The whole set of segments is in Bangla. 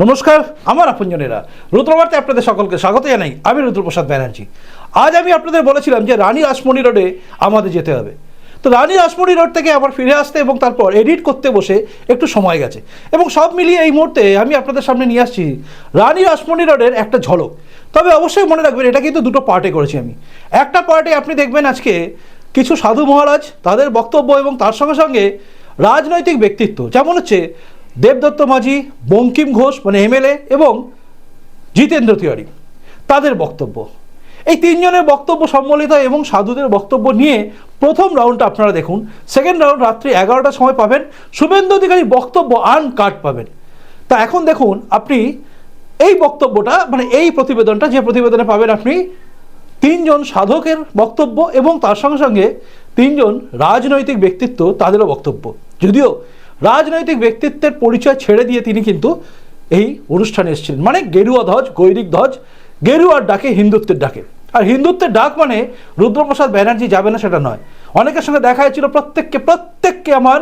নমস্কার, আমার আপনজনেরা। রুদ্রবার্তে আপনাদের সকলকে স্বাগত জানাই। আমি রুদ্রপ্রসাদ ব্যানার্জি। আজ আমি আপনাদের বলেছিলাম যে রানী রাসমণি রোডে আমাদের যেতে হবে। তো রানী রাসমণি রোড থেকে আবার ফিরে আসতে এবং তারপর এডিট করতে বসে একটু সময় গেছে। এবং সব মিলিয়ে এই মুহূর্তে আমি আপনাদের সামনে নিয়ে আসছি রানী রাসমণি রোডের একটা ঝলক। তবে অবশ্যই মনে রাখবেন, এটা কিন্তু দুটো পার্টে করেছি আমি। একটা পার্টে আপনি দেখবেন আজকে কিছু সাধু মহারাজ, তাদের বক্তব্য এবং তার সঙ্গে সঙ্গে রাজনৈতিক ব্যক্তিত্ব। যেমন হচ্ছে দেবদত্ত মাঝি, বঙ্কিম ঘোষ মানে এমএলএ এবং জিতেন্দ্র তিওয়ারি, তাদের বক্তব্য। এই তিনজনের বক্তব্য সম্মিলিত এবং সাধুদের বক্তব্য নিয়ে প্রথম রাউন্ডটা আপনারা দেখুন। সেকেন্ড রাউন্ড রাত্রি এগারোটার সময় পাবেন। শুভেন্দু অধিকারী বক্তব্য আনকাট পাবেন। তা এখন দেখুন আপনি এই বক্তব্যটা মানে এই প্রতিবেদনটা, যে প্রতিবেদনে পাবেন আপনি তিনজন সাধকের বক্তব্য এবং তার সঙ্গে সঙ্গে তিনজন রাজনৈতিক ব্যক্তিত্ব তাদেরও বক্তব্য। যদিও রাজনৈতিক ব্যক্তিত্বের পরিচয় ছেড়ে দিয়ে তিনি কিন্তু এই অনুষ্ঠানে এসেছিলেন। মানে গেরুয়া ধ্বজ, গৈরিক ধ্বজ, গেরুয়ার ডাকে হিন্দুত্বের ডাকে। আর হিন্দুত্বের ডাক মানে রুদ্রপ্রসাদ ব্যানার্জি যাবে না সেটা নয়। অনেকের সঙ্গে দেখা হয়েছিল, প্রত্যেককে প্রত্যেককে আমার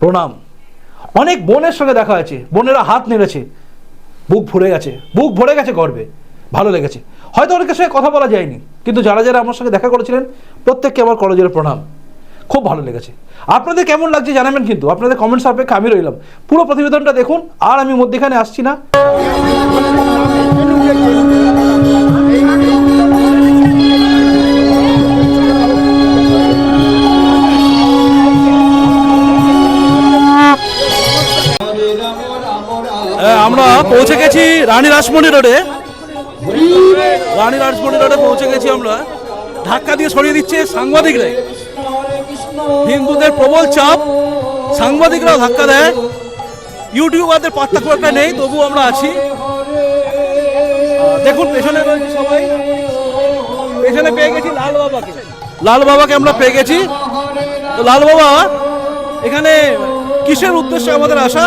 প্রণাম। অনেক বোনের সঙ্গে দেখা হয়েছে, বোনেরা হাত নেড়েছে, বুক ভরে গেছে, বুক ভরে গেছে গর্বে, ভালো লেগেছে। হয়তো অনেকের সঙ্গে কথা বলা যায়নি, কিন্তু যারা যারা আমার সঙ্গে দেখা করেছিলেন, প্রত্যেককে আমার কলেজের প্রণাম। খুব ভালো লেগেছে। আপনাদের কেমন লাগছে জানাবেন কিন্তু। আপনাদের কমেন্ট সাপেক্ষে আমি রইলাম। পুরো প্রতিবেদনটা দেখুন, আর আমি মধ্যেখানে আসছি না। আমরা পৌঁছে গেছি রানী রাসমণি রোডে। রানী রাসমণি রোডে পৌঁছে গেছি আমরা। ধাক্কা দিয়ে সরিয়ে দিচ্ছে সাংবাদিকরা হিন্দুদের প্রবল চাপ, সাংবাদিকরাও ধাক্কা দেয়, ইউটিউবারদের পাত্তা খুব একটা নেই তবু আমরা আছি। দেখুন, পেছনে রয়েছে সবাই। পেছনে পেয়ে গেছি লাল বাবাকে। লাল বাবাকে আমরা পেয়ে গেছি। তো লাল বাবা, এখানে কিসের উদ্দেশ্যে আমাদের আসা?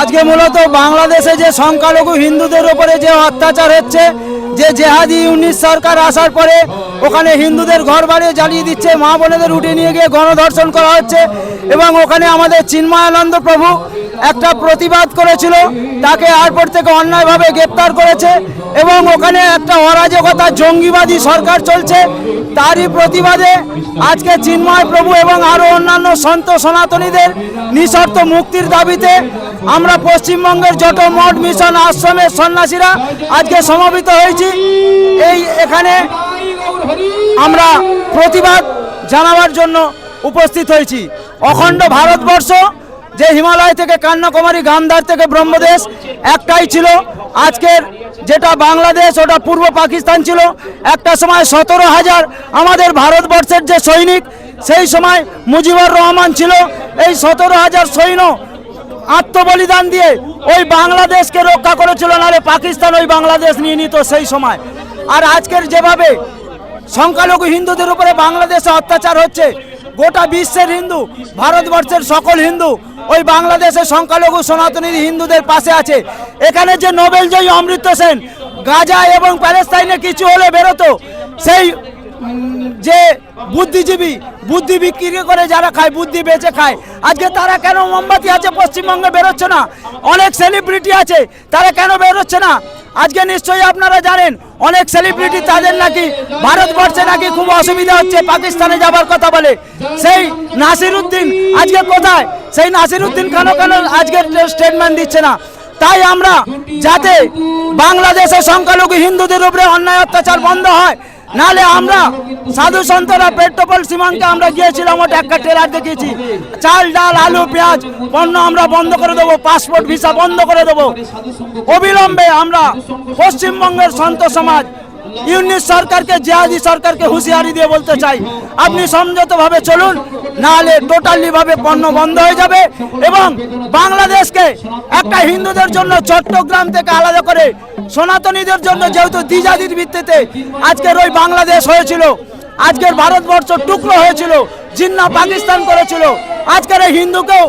আজকে মূলত বাংলাদেশে যে সংখ্যালঘু হিন্দুদের উপরে যে অত্যাচার হচ্ছে যে জেহাদি ইউনিট সরকার আসার পরে ওখানে হিন্দুদের ঘর বাড়ি জ্বালিয়ে দিচ্ছে, মা বোনেদের উঠে নিয়ে গিয়ে গণধর্ষণ করা হচ্ছে এবং ওখানে আমাদের চিন্ময়ানন্দ প্রভু একটা প্রতিবাদ করেছিল, তাকে এয়ারপোর্ট থেকে অন্যায়ভাবে গ্রেপ্তার করেছে। এবং ওখানে একটা অরাজকতা, জঙ্গিবাদী সরকার চলছে। তারই প্রতিবাদে আজকে চিন্ময় প্রভু এবং আরও অন্যান্য সন্ত সনাতনীদের নিঃশর্ত মুক্তির দাবিতে আমরা পশ্চিমবঙ্গের যত মঠ, মিশন, আশ্রমের সন্ন্যাসীরা আজকে সমবেত হয়েছি। এই এখানে আমরা প্রতিবাদ জানাবার জন্য উপস্থিত হয়েছি। অখণ্ড ভারতবর্ষ, যে হিমালয় থেকে কন্যাকুমারী গান্ধার থেকে ব্রহ্মদেশ, একটাই ছিল আজকের যেটা বাংলাদেশ, ওটা পূর্ব পাকিস্তান ছিল। একটা সময় সতেরো হাজার আমাদের ভারতবর্ষের যে সৈনিক, সেই সময় মুজিবুর রহমান ছিল। এই সতেরো হাজার সৈন্য আত্মবলিদান দিয়ে ওই বাংলাদেশকে রক্ষা করেছিল, নাহলে পাকিস্তান ওই বাংলাদেশ নিয়ে নিত সেই সময়। আর আজকের যেভাবে সংখ্যালঘু হিন্দুদের উপরে বাংলাদেশে অত্যাচার হচ্ছে গোটা বিশ্বের হিন্দু, ভারতবর্ষের সকল হিন্দু, ওই বাংলাদেশের সংখ্যালঘু সনাতনী হিন্দুদের পাশে আছে। এখানে যে নোবেলজয়ী অমৃত সেন, গাজা এবং প্যালেস্তাইনে কিছু হলে বেরোতো, সেই যে বুদ্ধিজীবী, বুদ্ধি বিক্রি করে যারা খায়, বুদ্ধি বেচে খায়। আজকে তারা কেন মোমবাতি আছে, পশ্চিমবঙ্গে বেরোচ্ছে না? অনেক সেলিব্রিটি আছে, তারা কেন বেরোচ্ছে না? আজকে নিশ্চয়ই আপনারা জানেন, অনেক সেলিব্রিটি তাদের নাকি ভারতবর্ষে নাকি খুব অসুবিধা হচ্ছে, পাকিস্তানে যাবার কথা বলে। সেই নাসির উদ্দিন আজকে কোথায়? সেই নাসির উদ্দিন কেন কেন আজকে স্টেটমেন্ট দিচ্ছে না? তাই আমরা যাতে বাংলাদেশের সংখ্যালঘু হিন্দুদের উপরে অন্যায় অত্যাচার বন্ধ হয় নালে আমরা সাধু সন্তরা পেট্রোপল সীমান্তে আমরা গিয়েছিলাম, ওটা একটা ট্রেলার দেখেছি চাল, ডাল, আলু, পেঁয়াজ, পণ্য আমরা বন্ধ করে দেবো পাসপোর্ট ভিসা বন্ধ করে দেবো। অবিলম্বে আমরা পশ্চিমবঙ্গের সন্ত সমাজ ইউনিট সরকারকে, জেহাদি সরকারকে হুঁশিয়ারি দিয়ে বলতে চাই। আপনি সমঝোতভাবে চলুন, নাহলে টোটালি ভাবে পণ্য বন্ধ হয়ে যাবে এবং বাংলাদেশকে একটা হিন্দুদের জন্য চট্টগ্রাম থেকে আলাদা করে সনাতনীদের জন্য যেহেতু দ্বিজাতির ভিত্তিতে আজকের ওই বাংলাদেশ হয়েছিল, আজকের ভারতবর্ষ টুকরো হয়েছিল, জিন্না পাকিস্তান করেছিল, আজকের এই হিন্দুকেও,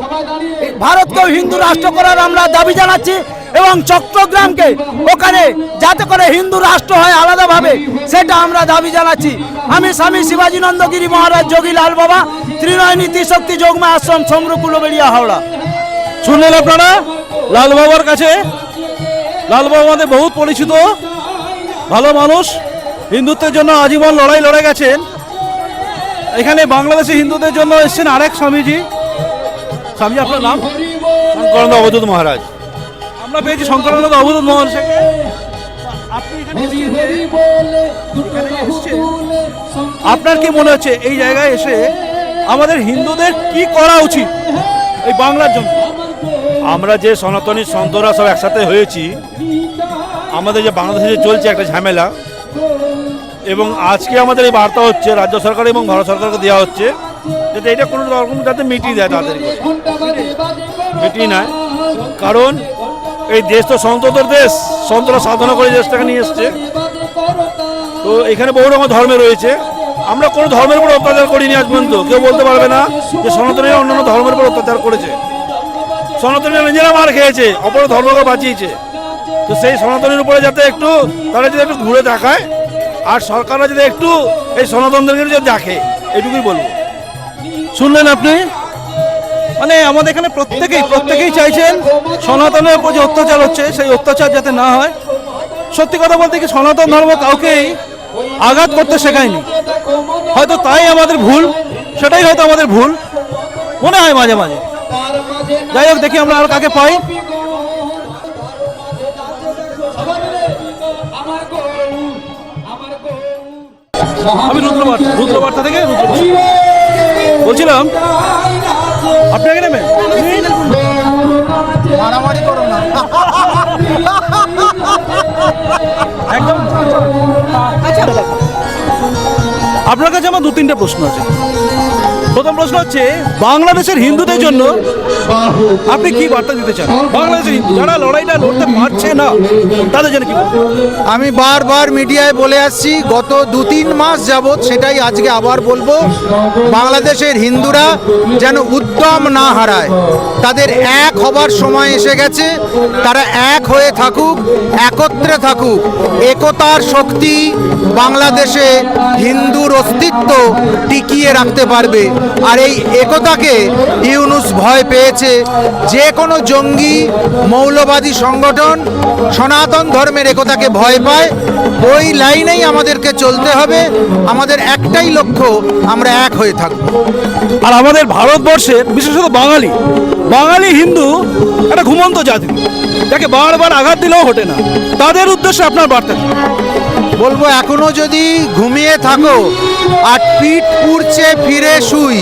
ভারতকেও হিন্দু রাষ্ট্র করার আমরা দাবি জানাচ্ছি। এবং চট্টগ্রামকে ওখানে যাতে করে হিন্দু রাষ্ট্র হয় আলাদাভাবে সেটা আমরা দাবি জানাচ্ছি। আমি স্বামী শিবাজী নন্দগিরি মহারাজ যোগী লাল বাবা ত্রিনয়নী ত্রিশক্তি যোগমা আশ্রম সমরুকুলো বেরিয়া হাওড়া। শুনলেন আপনারা? লালবাবার কাছে? লালবাবা আমাদের বহুত পরিচিত ভালো মানুষ হিন্দুত্বের জন্য আজীবন লড়াই লড়ে গেছেন। এখানে বাংলাদেশি হিন্দুদের জন্য এসেছেন আরেক স্বামীজি। স্বামীজি আপনার নাম? শঙ্করানন্দ অবধূত মহারাজ। আমরা পেয়েছি শঙ্করানন্দ অবধূত মোহন। আপনার কি মনে হচ্ছে এই জায়গায় এসে আমাদের হিন্দুদের কি করা উচিত এই বাংলার জন্য? আমরা যে সনাতনী সন্তরা সব একসাথে হয়েছি আমাদের যে বাংলাদেশে যে চলছে একটা ঝামেলা এবং আজকে আমাদের এই বার্তা হচ্ছে রাজ্য সরকার এবং ভারত সরকারকে দেওয়া হচ্ছে যাতে এটা কোনো রকম যাতে মিটিয়ে দেয় তাদেরকে মিটিয়ে নেয় কারণ এই দেশ তো সন্তদের দেশ। সন্তরা সাধনা করে দেশটাকে নিয়ে এসছে। তো এখানে বহু রকম ধর্মে রয়েছে। আমরা কোনো ধর্মের উপর অত্যাচার করিনি আজ পর্যন্ত। কেউ বলতে পারবে না যে সনাতনীরা অন্যান্য ধর্মের উপর অত্যাচার করেছে। সনাতনীরা নিজেরা মার খেয়েছে অপর ধর্মকে বাঁচিয়েছে। তো সেই সনাতনীর উপরে যাতে একটু, তারা যদি একটু ঘুরে দেখায়, আর সরকাররা যদি একটু এই সনাতনদেরকে যদি দেখে, এটুকুই বলব। শুনলেন আপনি? মানে আমাদের এখানে প্রত্যেকেই প্রত্যেকেই চাইছেন সনাতনের উপর যে অত্যাচার হচ্ছে, সেই অত্যাচার যাতে না হয়। সত্যি কথা বলতে কি সনাতন ধর্ম কাউকেই আঘাত করতে শেখায়নি। হয়তো তাই আমাদের ভুল, সেটাই হয়তো আমাদের ভুল। মনে হয় মাঝে মাঝে। যাই হোক, দেখি আমরা আর কাকে পাই। আমি রুদ্রবার্তা রুদ্রবার্তা থেকে বলছিলাম আপনি আগে নেবেন? মারামারি করো না। একদম। আপনার কাছে আমার দু তিনটা প্রশ্ন আছে। প্রথম প্রশ্ন হচ্ছে, বাংলাদেশের হিন্দুদের জন্য আপনি কি বার্তা দিতে চান? বাংলাদেশের যারা লড়াইটা লড়তে পারছে না, তাদের জন্য কি আমি বারবার মিডিয়ায় বলে আসছি, গত দু তিন মাস যাবৎ সেটাই আজকে আবার বলব। বাংলাদেশের হিন্দুরা যেন উদ্যম না হারায়। তাদের এক হবার সময় এসে গেছে, তারা এক হয়ে থাকুক, একত্রে থাকুক। একতার শক্তি বাংলাদেশে হিন্দুর অস্তিত্ব টিকিয়ে রাখতে পারবে। আর এই একতাকে ইউনুস ভয় পেয়েছে। যে কোনো জঙ্গি, মৌলবাদী সংগঠন, সনাতন ধর্মের একতাকে ভয় পায়, ওই লাইনেই আমাদেরকে চলতে হবে। আমাদের একটাই লক্ষ্য, আমরা এক হয়ে থাকব। আর আমাদের ভারতবর্ষের, বিশেষত বাঙালি বাঙালি হিন্দু একটা ঘুমন্ত জাতি। যাকে বারবার আঘাত দিলেও ঘটে না। তাদের উদ্দেশ্যে আপনার বার্তা? বলব, এখনও যদি ঘুমিয়ে থাকো আর পিঠ পুড়ছে, ফিরে শুই,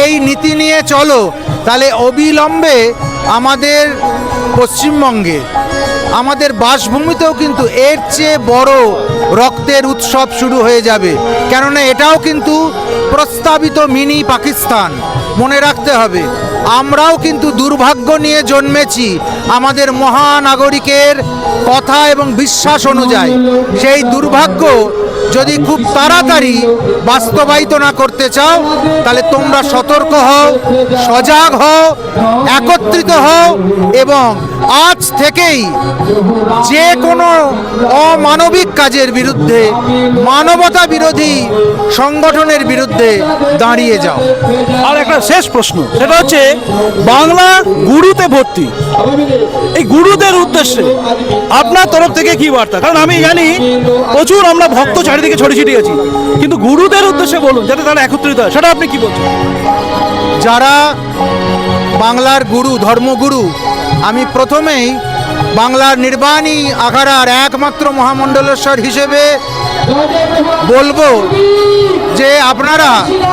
এই নীতি নিয়ে চলো। তাহলে অবিলম্বে আমাদের পশ্চিমবঙ্গে আমাদের বাসভূমিতেও কিন্তু এর চেয়ে বড় রক্তের উৎসব শুরু হয়ে যাবে। কেননা এটাও কিন্তু প্রস্তাবিত মিনি পাকিস্তান। মনে রাখতে হবে, আমরাও কিন্তু দুর্ভাগ্য নিয়ে জন্মেছি আমাদের মহানাগরিকের কথা এবং বিশ্বাস অনুযায়ী। সেই দুর্ভাগ্য যদি খুব তাড়াতাড়ি বাস্তবায়িত না করতে চাও, তাহলে তোমরা সতর্ক হও, সজাগ হও, একত্রিত হও এবং আজ থেকেই যে কোনো অমানবিক কাজের বিরুদ্ধে মানবতা বিরোধী সংগঠনের বিরুদ্ধে দাঁড়িয়ে যাও। আর একটা শেষ প্রশ্ন সেটা হচ্ছে বাংলা গুরুতে ভর্তি। এই গুরুদের উদ্দেশ্যে আপনার তরফ থেকে কি বার্তা? কারণ আমি জানি প্রচুর আমরা ভক্ত চারিদিকে ছড়িয়ে ছিটিয়ে আছি। কিন্তু গুরুদের উদ্দেশ্যে বলুন যাতে তারা একত্রিত হয় সেটা আপনি কি বলছেন? যারা বাংলার গুরু ধর্মগুরু আমি প্রথমেই বাংলার নির্বাণী আখাড়ার একমাত্র মহামণ্ডলেশ্বর হিসেবে বলব যে আপনারা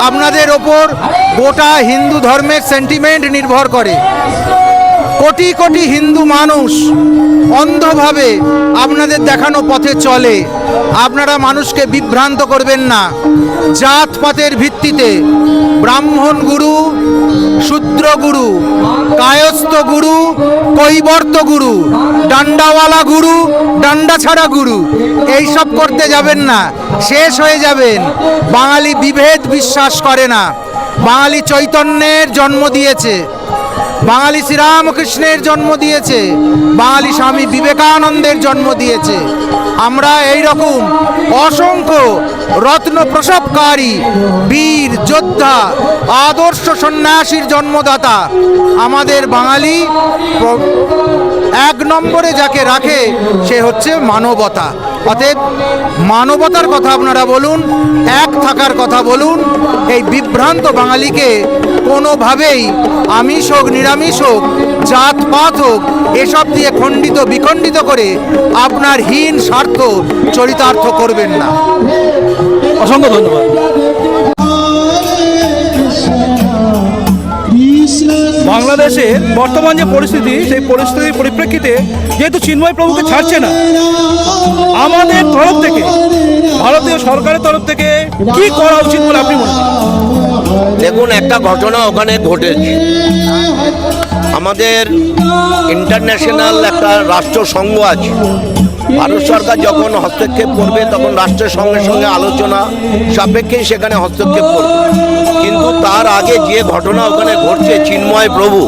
আপনাদের ওপর গোটা হিন্দু ধর্মের সেন্টিমেন্ট নির্ভর করে। কোটি কোটি হিন্দু মানুষ অন্ধভাবে আপনাদের দেখানো পথে চলে। আপনারা মানুষকে বিভ্রান্ত করবেন না। জাতপাতের ভিত্তিতে ব্রাহ্মণ গুরু, শূদ্র গুরু, কায়স্থ গুরু, কৈবর্ত গুরু, ডান্ডাওয়ালা গুরু ডান্ডা ছাড়া গুরু, এইসব করতে যাবেন না। শেষ হয়ে যাবেন। বাঙালি বিভেদ বিশ্বাস করে না। বাঙালি চৈতন্যের জন্ম দিয়েছে। বাঙালি শ্রীরামকৃষ্ণের জন্ম দিয়েছে, বাঙালি স্বামী বিবেকানন্দের জন্ম দিয়েছে। আমরা এই রকম অসংখ্য রত্ন প্রসবকারী বীর, যোদ্ধা, আদর্শ সন্ন্যাসীর জন্মদাতা, আমাদের বাঙালি এক নম্বরে যাকে রাখে, সে হচ্ছে মানবতা। অতএব মানবতার কথা আপনারা বলুন, এক থাকার কথা বলুন, এই বিভ্রান্ত বাঙালিকে কোনোভাবেই আমিষ হোক, নিরামিষ হোক, জাতপাত হোক, এসব দিয়ে খণ্ডিত, বিখণ্ডিত করে আপনার হীন স্বার্থ চরিতার্থ করবেন না। অসংখ্য ধন্যবাদ। বাংলাদেশের বর্তমান যে পরিস্থিতি, সেই পরিস্থিতির পরিপ্রেক্ষিতে যেহেতু চিন্ময় প্রভুকে ছাড়ছে না, আমাদের তরফ থেকে, ভারতীয় সরকারের তরফ থেকে কি করা উচিত বলে আপনি মনে দেখুন, একটা ঘটনা ওখানে ঘটেছে। আমাদের ইন্টারন্যাশনাল একটা রাষ্ট্রসংঘ আছে। ভারত সরকার যখন হস্তক্ষেপ করবে, তখন রাষ্ট্রের সঙ্গে সঙ্গে আলোচনা সাপেক্ষেই সেখানে হস্তক্ষেপ করবে। কিন্তু তার আগে যে ঘটনা ওখানে ঘটছে, চিন্ময় প্রভু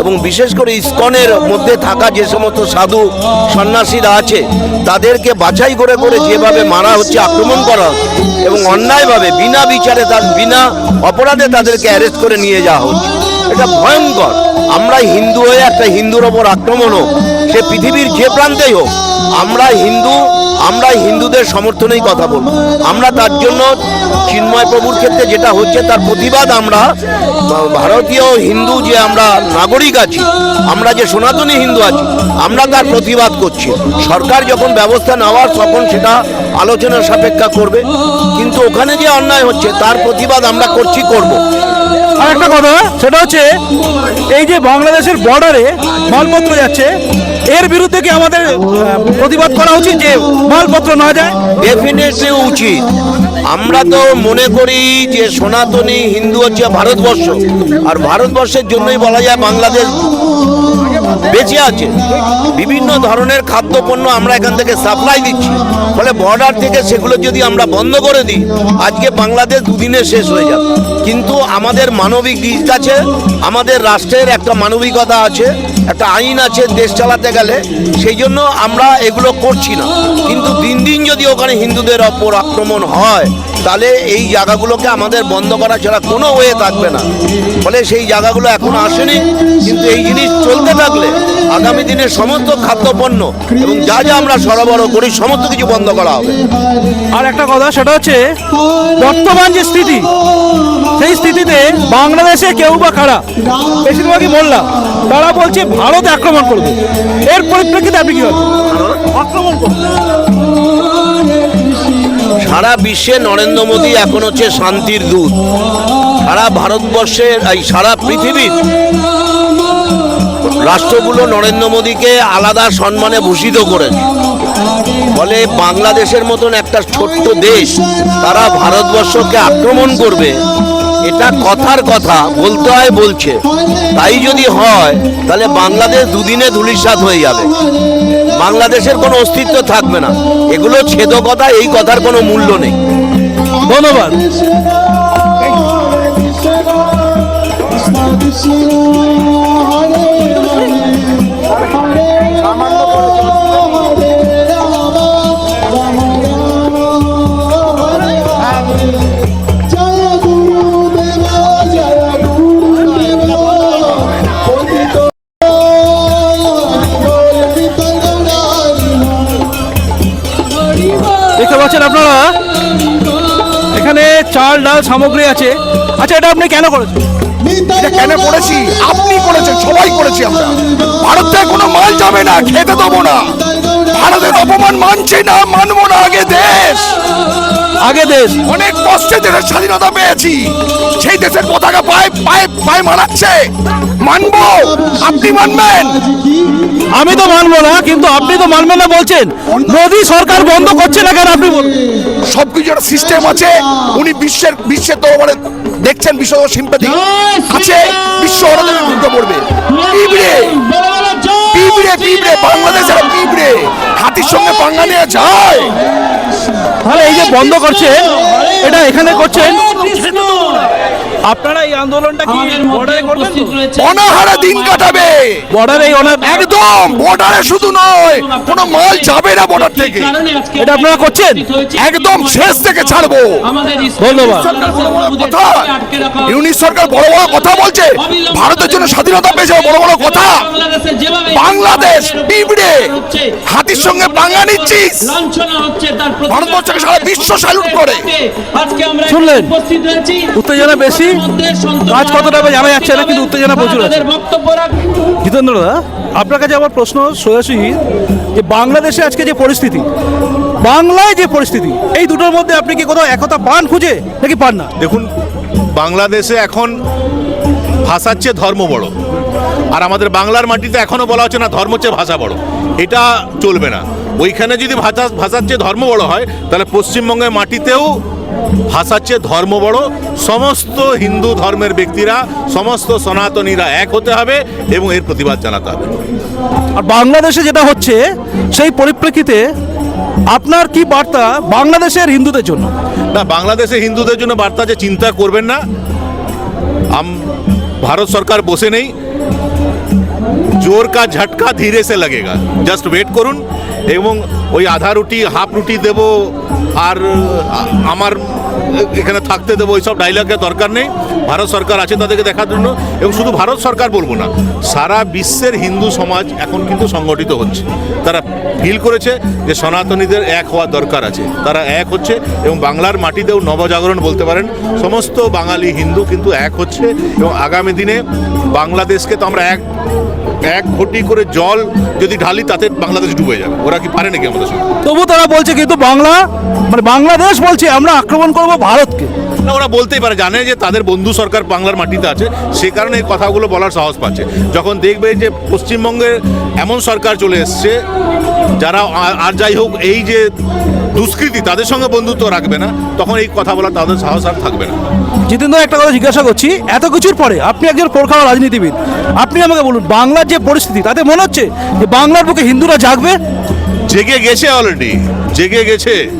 এবং বিশেষ করে ইস্কনের মধ্যে থাকা যে সমস্ত সাধু সন্ন্যাসীরা আছে, তাদেরকে বাছাই করে করে যেভাবে মারা হচ্ছে, আক্রমণ করা এবং অন্যায়ভাবে বিনা বিচারে তার, বিনা অপরাধে তাদেরকে অ্যারেস্ট করে নিয়ে যাওয়া হচ্ছে। এটা ভয়ঙ্কর। আমরা হিন্দু হয়ে একটা হিন্দুর ওপর আক্রমণ হোক, সে পৃথিবীর যে প্রান্তেই হোক আমরা হিন্দু আমরা হিন্দুদের সমর্থনেই কথা বলব। আমরা তার জন্য চিন্ময় প্রভুর ক্ষেত্রে যেটা হচ্ছে তার প্রতিবাদ আমরা, ভারতীয় হিন্দু যে আমরা নাগরিক আছি, আমরা যে সনাতনী হিন্দু আছি, আমরা তার প্রতিবাদ করছি। সরকার যখন ব্যবস্থা নেওয়ার তখন সেটা আলোচনার সাপেক্ষা করবে, কিন্তু ওখানে যে অন্যায় হচ্ছে তার প্রতিবাদ আমরা করছি, করব। আর একটা কথা, সেটা হচ্ছে এই যে বাংলাদেশের বর্ডারে মালপত্র যাচ্ছে এর বিরুদ্ধে কি আমাদের প্রতিবাদ করা উচিত যে মালপত্র না যায়? ডেফিনেটলি উচিত। আমরা তো মনে করি যে সনাতনী হিন্দু হচ্ছে ভারতবর্ষ। আর ভারতবর্ষের জন্যই বলা যায় বাংলাদেশ। বেঁচে আছে। বিভিন্ন ধরনের খাদ্যপণ্য আমরা এখান থেকে সাপ্লাই দিচ্ছি। ফলে বর্ডার থেকে সেগুলো যদি আমরা বন্ধ করে দিই, আজকে বাংলাদেশ দুদিনে শেষ হয়ে যাবে। কিন্তু আমাদের মানবিক দিক আছে, আমাদের রাষ্ট্রের একটা মানবিকতা আছে, একটা আইন আছে দেশ চালাতে গেলে, সেই জন্য আমরা এগুলো করছি না। কিন্তু দিন দিন যদি ওখানে হিন্দুদের ওপর আক্রমণ হয় তাহলে এই জায়গাগুলোকে আমাদের বন্ধ করা ছাড়া কোনো ওয়ে থাকবে না। ফলে সেই জায়গাগুলো এখন আসেনি কিন্তু এই জিনিস চলতে থাকলে আগামী দিনে সমস্ত খাদ্যপণ্য এবং যা যা আমরা সরবরাহ করি সমস্ত কিছু বন্ধ করা হবে। আর একটা কথা সেটা হচ্ছে বর্তমান যে স্থিতি সেই স্থিতিতে বাংলাদেশে কেউ বা কারা বেশিরভাগই বললাম তারা বলছে ভারত আক্রমণ করবে। এর পরিপ্রেক্ষিতে আপনি কি ভাবেন আক্রমণ করবে। সারা বিশ্বে নরেন্দ্র মোদী এখন হচ্ছে শান্তির দূত। সারা ভারতবর্ষের এই সারা পৃথিবীর রাষ্ট্রগুলো নরেন্দ্র মোদীকে আলাদা সম্মানে ভূষিত করেছে। ফলে বাংলাদেশের মতন একটা ছোট্ট দেশ, তারা ভারতবর্ষকে আক্রমণ করবে। এটা কথার কথা, বলতে হয় বলছে। তাই যদি হয়, তাহলে বাংলাদেশ দুদিনে ধুলিসাৎ হয়ে যাবে। বাংলাদেশের কোনো অস্তিত্ব থাকবে না। এগুলো ছেদ কথা এই কথার কোনো মূল্য নেই। ধন্যবাদ। জয় চাল ডাল সামগ্রী আছে। আচ্ছা এটা আপনি কেন করেছেন? এটা কেন করেছি? আপনি করেছেন, সবাই করেছি আমরা। ভারত থেকে কোনো মাল যাবে না, খেতে দেবো না। ভারতের অপমান মানছি না, মানবো না আগে দেশ। আগে দেশ। অনেক কষ্টে দেশের স্বাধীনতা পেয়েছি। সেই দেশের পতাকা পায়ে পায়ে পায়ে মানাচ্ছে মানবো? আপনি মানবেন? আমি তো মানবো না কিন্তু আপনি তো মানবেন না বলছেন। মোদী সরকার বন্ধ করছে না কেন আপনি বলুন সবকিছু একটা সিস্টেম আছে। উনি বিশ্বের বিশ্বের দরবারে দেখছেন বিশ্ব সিম্পাতি আছে বিশ্ব অরদের ঢুকে পড়বে। পিঁপড়ে পিঁপড়ে বাংলাদেশের পিঁপড়ে। হাতির সঙ্গে পাঙ্গা নিয়ে যায়। তাহলে এই যে বন্ধ করছে এটা এখানে করছেন। আপনারা এই আন্দোলনটা কি বর্ডারে করবেন অনাহারে দিন কাটাবে। বর্ডারে একদম বর্ডারে শুধু নয় কোনো মাল যাবে না বর্ডার থেকে। এটা আপনারা করছেন? একদম শেষ থেকে ছাড়বো। ধন্যবাদ। কথা। ইউনিট সরকার বড় বড় কথা বলছে। ভারতের জন্য স্বাধীনতা পেয়েছে বড় বড় কথা। বাংলাদেশ পিঁপড়ে হাতির সঙ্গে পাঙ্গা নিচ্ছিস ভারতবর্ষকে সারা বিশ্ব স্যালুট করে। শুনলেন? উত্তেজনা বেশি। কাজ কতটা জানা যাচ্ছে না কিন্তু উত্তেজনা প্রচুর আছে। জিতেন্দ্র দা আপনার কাছে আমার প্রশ্ন সোজাসুজি যে বাংলাদেশে আজকে যে পরিস্থিতি বাংলায় যে পরিস্থিতি এই দুটোর মধ্যে আপনি কি কোথাও একতা পান খুঁজে নাকি পান না? দেখুন বাংলাদেশে এখন ভাষার চেয়ে ধর্ম বড়। আর আমাদের বাংলার মাটিতে এখনও বলা হচ্ছে না ধর্ম চেয়ে ভাষা বড়। এটা চলবে না। ওইখানে যদি ভাষা ভাষার চেয়ে ধর্ম বড় হয় তাহলে পশ্চিমবঙ্গের মাটিতেও ভাষার চেয়ে ধর্ম বড় সমস্ত হিন্দু ধর্মের ব্যক্তিরা সমস্ত সনাতনীরা এক হতে হবে এবং এর প্রতিবাদ জানাতে হবে। আর বাংলাদেশে যেটা হচ্ছে সেই পরিপ্রেক্ষিতে আপনার কি বার্তা বাংলাদেশের হিন্দুদের জন্য? না বাংলাদেশে হিন্দুদের জন্য বার্তা যে চিন্তা করবেন না আম- ভারত সরকার বসে নেই জোর কা ঝটকা ধীরে সে লাগেগা। জাস্ট ওয়েট করুন এবং ওই আধা রুটি হাফ রুটি দেব আর আমার, এখানে থাকতে দেবো ওইসব ডায়লগের দরকার নেই। ভারত সরকার আছে তাদেরকে দেখার জন্য এবং শুধু ভারত সরকার বলব না, সারা বিশ্বের হিন্দু সমাজ এখন কিন্তু সংগঠিত হচ্ছে। তারা ফিল করেছে যে সনাতনীদের এক হওয়ার দরকার আছে। তারা এক হচ্ছে এবং বাংলার মাটিতেও নবজাগরণ বলতে পারেন, সমস্ত বাঙালি হিন্দু কিন্তু এক হচ্ছে এবং আগামী দিনে বাংলাদেশকে তো আমরা এক এক ঘটি করে জল যদি ঢালি তাতে বাংলাদেশ ডুবে যাবে। ওরা কি পারে নাকি আমাদের সঙ্গে? তবু তারা বলছে কিন্তু বাংলা মানে বাংলাদেশ বলছে আমরা আক্রমণ করব ভারতকে। না ওরা বলতেই পারে জানে যে তাদের বন্ধু সরকার বাংলার মাটিতে আছে সে কারণে এই কথাগুলো বলার সাহস পাচ্ছে। যখন দেখবে যে পশ্চিমবঙ্গের এমন সরকার চলে এসছে, যারা আর- যাই হোক এই যে দুষ্কৃতি তাদের সঙ্গে বন্ধুত্ব রাখবে না, তখন এই কথা বলা তাদের সাহস আর থাকবে না। জিতেন্দ্র, একটা কথা জিজ্ঞাসা করছি, এত কিছুর পরে আপনি একজন প্রখাওয়া রাজনীতিবিদ, আপনি আমাকে বলুন, বাংলার যে পরিস্থিতি, তাতে মনে হচ্ছে যে বাংলার বুকে হিন্দুরা জাগবে? জেগে গেছে অলরেডি জেগে গেছে।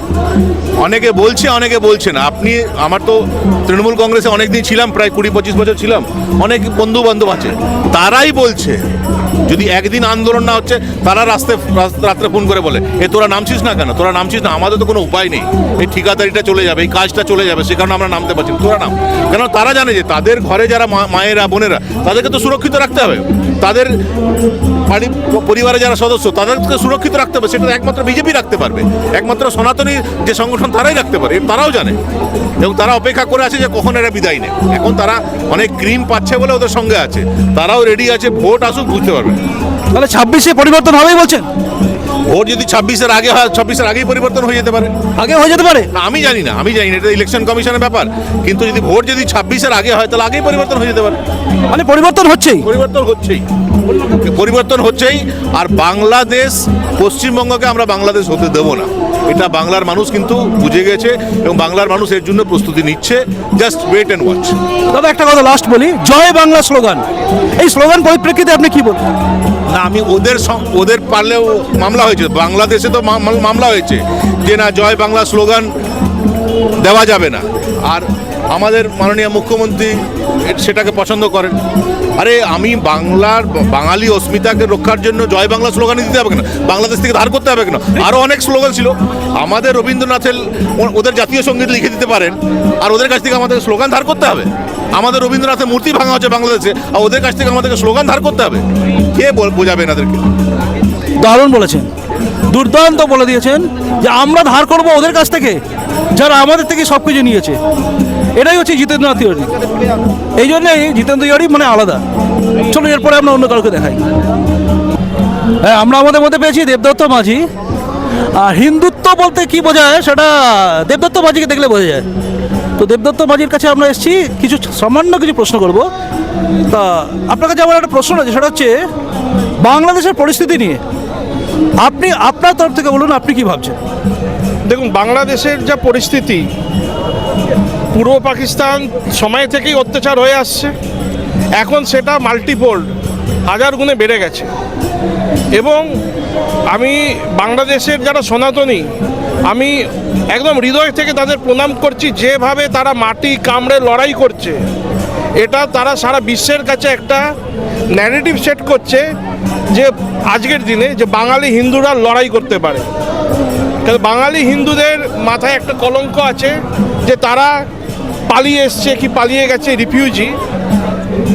অনেকে বলছে অনেকে বলছে না। আপনি, আমার তো তৃণমূল কংগ্রেসে অনেকদিন ছিলাম, প্রায় কুড়ি পঁচিশ বছর ছিলাম। অনেক বন্ধু বান্ধব আছে। তারাই বলছে, যদি একদিন আন্দোলন না হচ্ছে, তারা রাস্তায় রাত্রে ফোন করে বলে, এ, তোরা নামছিস না কেন? তোরা নামছিস না? আমাদের তো কোনো উপায় নেই। এই ঠিকাদারিটা চলে যাবে, এই কাজটা চলে যাবে, সে কারণে আমরা নামতে পারছি। তোরা নাম। কেন তারা জানে যে, তাদের ঘরে যারা মায়েরা, বোনেরা, তাদেরকে তো সুরক্ষিত রাখতে হবে। তাদের বাড়ি পরিবারে যারা সদস্য, তাদেরকে সুরক্ষিত রাখতে হবে। সেটা একমাত্র বিজেপি রাখতে পারবে। একমাত্র সনাতনী যে সংগঠন তারাই রাখতে পারে তারাও জানে। এবং তারা অপেক্ষা করে আছে যে কখন এরা বিদায় নেয়। এখন তারা অনেক ক্রিম পাচ্ছে বলে ওদের সঙ্গে আছে। তারাও রেডি আছে, ভোট আসুক, বুঝতে পারবে। তাহলে ছাব্বিশে পরিবর্তন হবেই বলছেন? ভোট যদি ছাব্বিশের আগে হয় ছাব্বিশের আগেই পরিবর্তন হয়ে যেতে পারে। আগে হয়ে যেতে পারে? না আমি জানি না আমি জানি না এটা ইলেকশন কমিশনের ব্যাপার। কিন্তু যদি ভোট যদি ছাব্বিশের আগে হয় তাহলে আগেই পরিবর্তন হয়ে যেতে পারে। মানে পরিবর্তন হচ্ছেই। পরিবর্তন হচ্ছেই। পরিবর্তন হচ্ছেই আর বাংলাদেশ পশ্চিমবঙ্গকে আমরা বাংলাদেশ হতে দেবো না। এটা বাংলার মানুষ কিন্তু বুঝে গেছে এবং বাংলার মানুষ এর জন্য প্রস্তুতি নিচ্ছে। জাস্ট ওয়েট অ্যান্ড ওয়াচ দাদা একটা কথা লাস্ট বলি। জয় বাংলা স্লোগান। এই স্লোগান পরিপ্রেক্ষিতে আপনি কি বলবেন? না আমি ওদের ওদের পারলেও মামলা হয়েছে। বাংলাদেশে তো মামলা হয়েছে যে না জয় বাংলা স্লোগান দেওয়া যাবে না। আর আমাদের মাননীয় মুখ্যমন্ত্রী সেটাকে পছন্দ করেন। আরে আমি বাংলার, বাঙালি অস্মিতাকে রক্ষার জন্য জয় বাংলা স্লোগানই দিতে হবে কেন? বাংলাদেশ থেকে ধার করতে হবে কেন? আরও অনেক স্লোগান ছিল। আমাদের রবীন্দ্রনাথের ওদের জাতীয় সংগীত লিখে দিতে পারেন, আর ওদের কাছ থেকে আমাদের স্লোগান ধার করতে হবে। আমাদের রবীন্দ্রনাথের মূর্তি ভাঙা হচ্ছে বাংলাদেশে, আর ওদের কাছ থেকে আমাদেরকে স্লোগান ধার করতে হবে। কে বোঝাবে এনাদেরকে? দারুণ বলেছেন। দুর্দান্ত বলে দিয়েছেন যে আমরা ধার করব ওদের কাছ থেকে, যারা আমাদের থেকে সব কিছু নিয়েছে। এটাই হচ্ছে জিতেন্দ্রনাথ তিওয়ারি। এই জন্যই জিতেন্দ্র তিওয়ারি মানে আলাদা। চলো, এরপরে আমরা অন্য কাউকে দেখাই। হ্যাঁ আমরা আমাদের মধ্যে পেয়েছি দেবদত্ত মাঝি। আর হিন্দুত্ব বলতে কি বোঝায় সেটা দেবদত্ত মাঝিকে দেখলে বোঝা যায়। তো দেবদত্ত মাঝির কাছে আমরা এসেছি, কিছু সামান্য কিছু প্রশ্ন করব। তা আপনার কাছে আমার একটা প্রশ্ন আছে, সেটা হচ্ছে বাংলাদেশের পরিস্থিতি নিয়ে। আপনি আপনার তরফ থেকে বলুন, আপনি কি ভাবছেন? দেখুন, বাংলাদেশের যা পরিস্থিতি, পূর্ব পাকিস্তান সময় থেকেই অত্যাচার হয়ে আসছে। এখন সেটা মাল্টিপোল্ড হাজার গুণে বেড়ে গেছে। এবং আমি বাংলাদেশের যারা সনাতনী, আমি একদম হৃদয় থেকে তাদের প্রণাম করছি, যেভাবে তারা মাটি কামড়ে লড়াই করছে। এটা তারা সারা বিশ্বের কাছে একটা ন্যারেটিভ সেট করছে যে আজকের দিনে যে বাঙালি হিন্দুরা লড়াই করতে পারে। বাঙালি হিন্দুদের মাথায় একটা কলঙ্ক আছে যে তারা পালিয়ে এসছে কি পালিয়ে গেছে রিফিউজি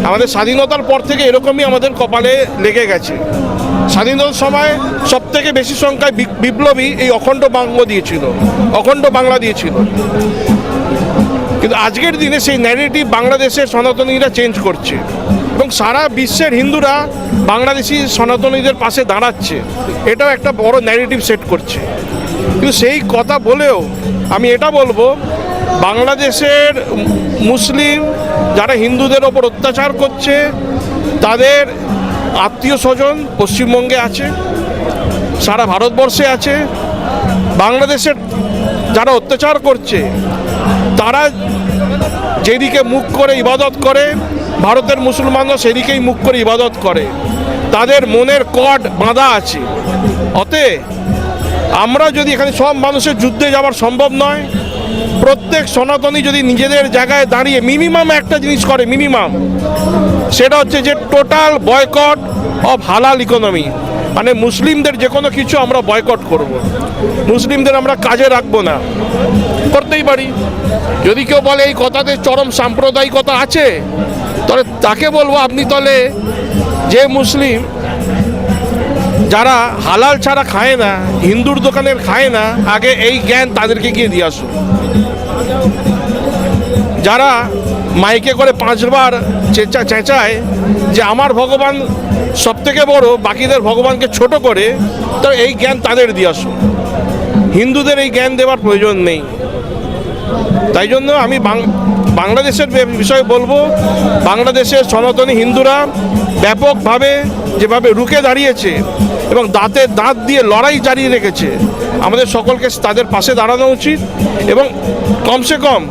আমাদের স্বাধীনতার পর থেকে এরকমই আমাদের কপালে লেগে গেছে। স্বাধীনতার সময় সব থেকে বেশি সংখ্যায় বিপ্লবী এই অখণ্ড বাংলা দিয়েছিল, অখণ্ড বাংলা দিয়েছিল। কিন্তু আজকের দিনে সেই ন্যারেটিভ বাংলাদেশের সনাতনীরা চেঞ্জ করছে। এবং সারা বিশ্বের হিন্দুরা বাংলাদেশি সনাতনীদের পাশে দাঁড়াচ্ছে। এটাও একটা বড় ন্যারেটিভ সেট করছে। কিন্তু সেই কথা বলেও আমি এটা বলব, বাংলাদেশের মুসলিম যারা হিন্দুদের ওপর অত্যাচার করছে, তাদের আত্মীয় স্বজন পশ্চিমবঙ্গে আছে, সারা ভারতবর্ষে আছে। বাংলাদেশের যারা অত্যাচার করছে, তারা যেদিকে মুখ করে ইবাদত করে ভারতের মুসলমানরা সেদিকেই মুখ করে ইবাদত করে। তাদের মনের কট বাঁধা আছে। অতএব আমরা যদি এখানে সব মানুষের যুদ্ধে যাওয়ার সম্ভব নয়, প্রত্যেক সনাতনী যদি নিজেদের জায়গায় দাঁড়িয়ে মিনিমাম একটা জিনিস করে মিনিমাম সেটা হচ্ছে যে total boycott of halal economy মানে মুসলিমদের যে কোনো কিছু আমরা বয়কট করব। মুসলিমদের আমরা কাজে রাখব না। করতেই পারি। যদি কেউ বলে এই কথাতে চরম সাম্প্রদায়িকতা আছে তাহলে তাকে বলব, আপনি তাহলে যে মুসলিম যারা হালাল ছাড়া খায় না, হিন্দুর দোকানের খায় না, আগে এই জ্ঞান তাদেরকে গিয়ে দিয়ে আসুন। যারা মাইকে করে পাঁচবার চেঁচা, চেঁচায় যে আমার ভগবান সব থেকে বড়, বাকিদের ভগবানকে ছোট করে, তো এই জ্ঞান তাদের দিয়ে আসুন। হিন্দুদের এই জ্ঞান দেওয়ার প্রয়োজন নেই। তাই জন্য আমি বাংলাদেশের বিষয়ে বলব, বাংলাদেশের সনাতনী হিন্দুরা ব্যাপকভাবে যেভাবে রুখে দাঁড়িয়েছে এবং দাঁতে দাঁত দিয়ে লড়াই জারি রেখেছে, আমাদের সকলকে তাদের পাশে দাঁড়ানো উচিত এবং কমসে কম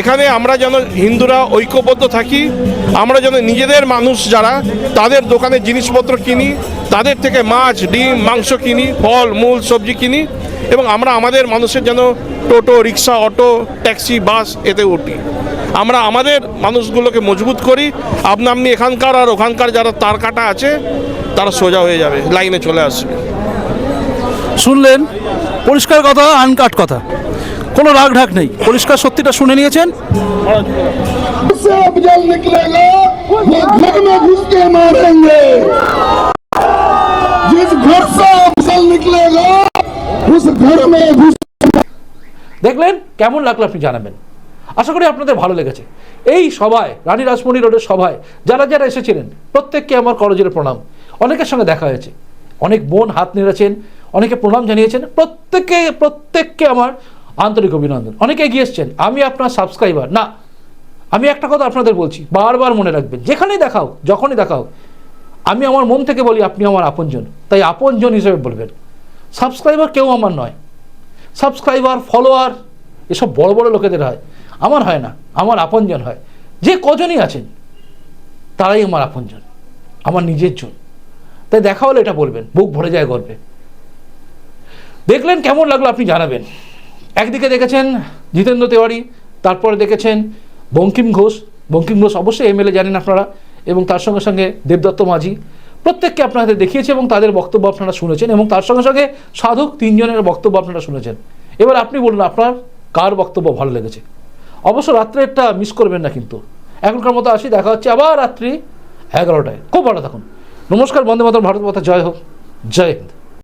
এখানে আমরা যেন হিন্দুরা ঐক্যবদ্ধ থাকি, আমরা যেন নিজেদের মানুষ যারা তাদের দোকানে জিনিসপত্র কিনি, তাদের থেকে মাছ, ডিম, মাংস কিনি, ফল, মূল, সবজি কিনি এবং আমরা আমাদের মানুষের যেন টোটো, রিক্সা, অটো, ট্যাক্সি, বাস এতে উঠি। আমরা আমাদের মানুষগুলোকে মজবুত করি। আপনা আপনি এখানকার আর ওখানকার যারা তার কাটা আছে তারা সোজা হয়ে যাবে লাইনে চলে আসবে। শুনলেন? পরিষ্কার কথা আনকাট কথা। কোনো রাগ ঢাক নেই। পরিষ্কার সত্যিটা শুনে নিয়েছেন? দেখলেন কেমন লাগল আপনি জানাবেন? আশা করি আপনাদের ভালো লেগেছে। এই সভায়, রানী রাসমণি রোডের সভায় যারা যারা এসেছিলেন, প্রত্যেককে আমার করজোরে প্রণাম। অনেকের সঙ্গে দেখা হয়েছে। অনেক বোন হাত নেড়েছেন, অনেকে প্রণাম জানিয়েছেন প্রত্যেককে প্রত্যেককে আমার আন্তরিক অভিনন্দন। অনেকে এগিয়ে এসছেন, আমি আপনার সাবস্ক্রাইবার না, আমি একটা কথা আপনাদের বলছি, বারবার মনে রাখবেন, যেখানেই দেখা হোক, যখনই দেখা হোক, আমি আমার মন থেকে বলি আপনি আমার আপনজন। তাই আপনজন হিসেবে বলবেন। সাবস্ক্রাইবার কেউ আমার নয়। সাবস্ক্রাইবার ফলোয়ার এসব বড় বড় লোকেদের হয়। আমার হয় না, আমার আপনজন হয়। যে কজনই আছেন, তারাই আমার আপনজন, আমার নিজের জন। তাই দেখা হলে এটা বলবেন, বুক ভরে যায় গর্বে দেখলেন কেমন লাগল আপনি জানাবেন। একদিকে দেখেছেন জিতেন্দ্র তেওয়ারি, তারপরে দেখেছেন বঙ্কিম ঘোষ। বঙ্কিম ঘোষ অবশ্যই এমএলএ জানেন আপনারা, এবং তার সঙ্গে সঙ্গে দেবদত্ত মাঝি। প্রত্যেককে আপনাদের দেখিয়েছে এবং তাদের বক্তব্য আপনারা শুনেছেন, এবং তার সঙ্গে সঙ্গে সাধক তিনজনের বক্তব্য আপনারা শুনেছেন। এবার আপনি বলুন, আপনার কার বক্তব্য ভালো লেগেছে? অবশ্য রাত্রে একটা মিস করবেন না কিন্তু। এখনকার মতো আসি, দেখা হচ্ছে আবার রাত্রি এগারোটায়। খুব ভালো থাকুন। নমস্কার, বন্দে মাতর ভারত মাতা, জয় হোক। জয় হিন্দ।